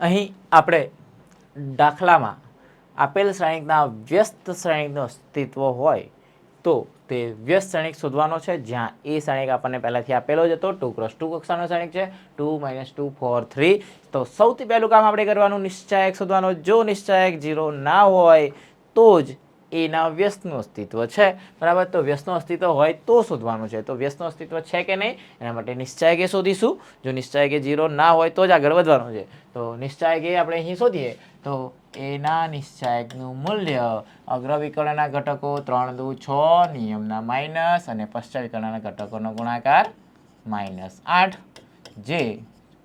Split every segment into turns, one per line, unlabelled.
અહીં આપણે દાખલામાં આપેલ શ્રેણિકના વ્યસ્ત શ્રેણિકનું અસ્તિત્વ હોય તો તે વ્યસ્ત શ્રેણિક શોધવાનો છે. જ્યાં એ શ્રેણિક આપણને પહેલાંથી આપેલો જ હતો. ટુ ક્રોસ ટુ કક્ષાનો શ્રેણિક છે. Two minus two four three. તો સૌથી પહેલું કામ આપણે કરવાનું, નિશ્ચાયક શોધવાનો. જો નિશ્ચાયક ઝીરો ના હોય, તો જ એના વ્યસ્તનું અસ્તિત્વ છે. બરાબર? તો વ્યસ્તનું અસ્તિત્વ હોય તો શોધવાનું છે. તો વ્યસ્તનું અસ્તિત્વ છે કે નહીં? એના માટે નિશ્ચાયક શોધીશું. જો નિશ્ચાયક ઝીરો ના હોય તો જ આગળ વધવાનું છે. તો નિશ્ચાયક આપણે અહીં શોધીએ. તો એના નિશ્ચાયકનું મૂલ્ય અગ્રવિકર્ણના ઘટકો ત્રણ દુ છ, નિયમના માઇનસ અને પશ્ચાત વિકર્ણના ઘટકોનો ગુણાકાર માઇનસ આઠ. જે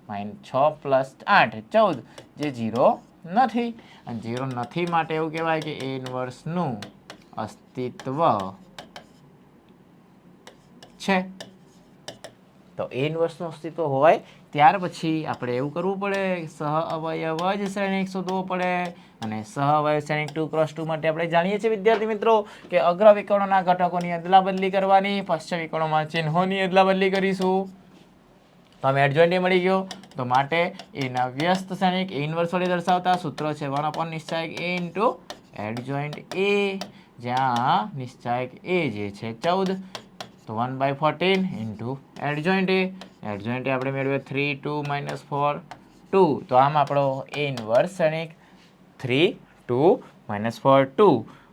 માઇન છ પ્લસ આઠ, ચૌદ. જે ઝીરો નથી. અને ઝીરો નથી માટે એવું કહેવાય કે એ ઇન્વર્સનું અસ્તિત્વ છે. તો એ ઇન્વર્સનું અસ્તિત્વ હોય ત્યાર પછી આપણે એવું કરવું પડે. સહ અવયવ જ શ્રેણિક શોધવો પડે. અને સહ અવયવ શ્રેણિક ટુ ક્રોસ ટુ માટે આપણે જાણીએ છીએ, વિદ્યાર્થી મિત્રો, કે અગ્ર વિકર્ણોના ઘટકોની અદલા બદલી કરવાની, પશ્ચિમ વિકર્ણોમાં ચિહ્નોની અદલા બદલી કરીશું. તો અમે એડજોઇન્ટ મળી ગયો. તો માટે એના વ્યસ્ત શ્રેણિક એ ઇન્વર્સ વડે દર્શાવતા સૂત્ર છે. વન અપોન નિશ્ચાયક એ ઇન્ટુ એડજોઇન્ટ એ જ્યાં નિશ્ચાયક એ જે છે ચૌદ. તો one by fourteen into adjoint A adjoint આપણે મેળવીએ three two minus four two તો આમ આપણો એ ઇન્વર્સ શ્રેણિક three two minus four two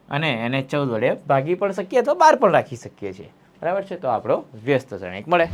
અને એને ચૌદ વડે ભાગી પણ શકીએ તો બાર પણ રાખી શકીએ છીએ. બરાબર છે? તો આપણો વ્યસ્ત શ્રેણિક મળે.